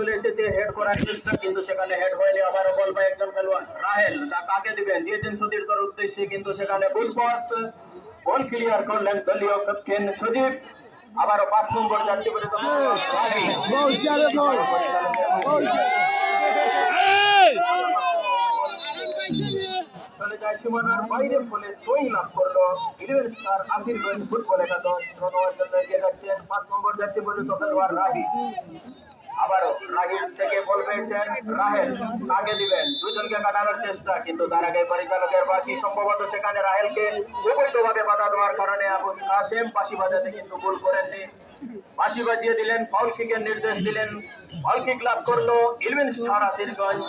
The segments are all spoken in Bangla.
চলে এসেছে হেড করার চেষ্টা কিন্তু সেখানে হেড হয়নি। আবারও বল পায় একজন খেলোয়াড় রাহেল। তা কাকে দিবেন? দিয়েছেন সতীর্থর উদ্দেশ্যে কিন্তু সেখানে ভুল পাস বল ক্লিয়ার করলেন দলীয় ক্যাপ্টেন সজীব আবারও পাঁচ নম্বর যাত্রী বলে। চলে যায় সীমানার বাইরে ফলে সই লাভ করল ইলেভেন স্টার আশিরগঞ্জ ফুটবল একাদশ। জন্য এগিয়ে যাচ্ছেন পাঁচ নম্বর যাত্রী বলে খেলোয়াড় রাহি। আবারও রাহিল থেকে বল পেয়েছেন রাহেল, আগে দিবেন। দুজনকে কাটানোর চেষ্টা, কিন্তু তার আগে পরিচালকের বাসি সম্ভবত সেখানে রাহেলকে অবৈধভাবে বাধা দেওয়ার কারণে আবু কাসেম পাশি বাজাতে কিন্তু গোল করেননি। বাসি বাজিয়ে দিলেন ফাউল কিকের নির্দেশ দিলেন ফাউল কিক লাভ করল ইলেভেন স্টার আশিরগঞ্জ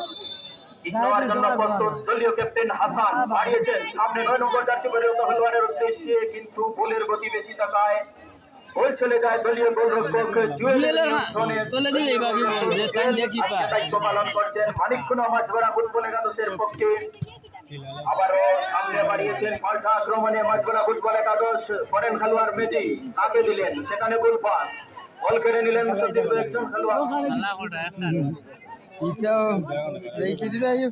কিক নেওয়ার জন্য প্রস্তুত দলীয় ক্যাপ্টেন হাসান বাড়িয়েছেন সামনে নয় নম্বর যাত্রী পরিণত খেলোয়াড়ের উদ্দেশ্যে কিন্তু বলের গতি বেশি থাকায় গোল চলে যায় দলীয় গোলরক্ষক তোলে দিলেই বাকি বল, যে তাই কি দায়িত্ব পালন করছেন? মানিকখুনা মাঝবড়া ফুটবল একাদশের পক্ষে। আবারও সামনে বাড়িয়েছেন পাল্টা আক্রমণে মাঝবড়া ফুটবল একাদশ করেন খেলোয়াড় মেজি তাকে দিলেন সেখানে গোল পাস বল কেড়ে নিলেন সতীর্থ একজন খেলোয়াড় দেইছে দিবে আইও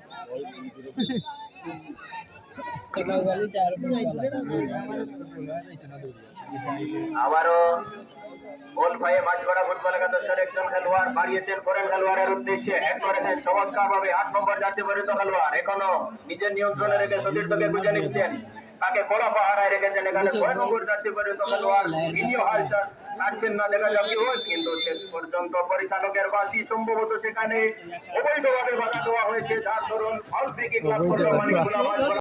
আবারও গোল পায়ে মাঝগড়া ফুটবল একাদশের একজন খেলোয়াড় বাড়িয়েছেন করেন খেলোয়াড়ের উদ্দেশ্যে। হেড করেছেন চমৎকার ভাবে আট নম্বর জাতীয় পরিণত খেলোয়াড়। এখনও নিজের নিয়ন্ত্রণে রেখে সতীর্থকে খুঁজে নিচ্ছেন। তাকে কড়া পাহারায় রেখেছেন এখানে ছয় নম্বর জাতীয় পরিণত খেলোয়াড় ভিডিও হালচাল ছাড়ছেন না দেখা হয়েছে কিন্তু শেষ পর্যন্ত পরিচালকের বাসি সম্ভবত সেখানে অবৈধভাবে বাধা দেওয়া হয়েছে। যার দরুন ফাউল করল মাঝগড়া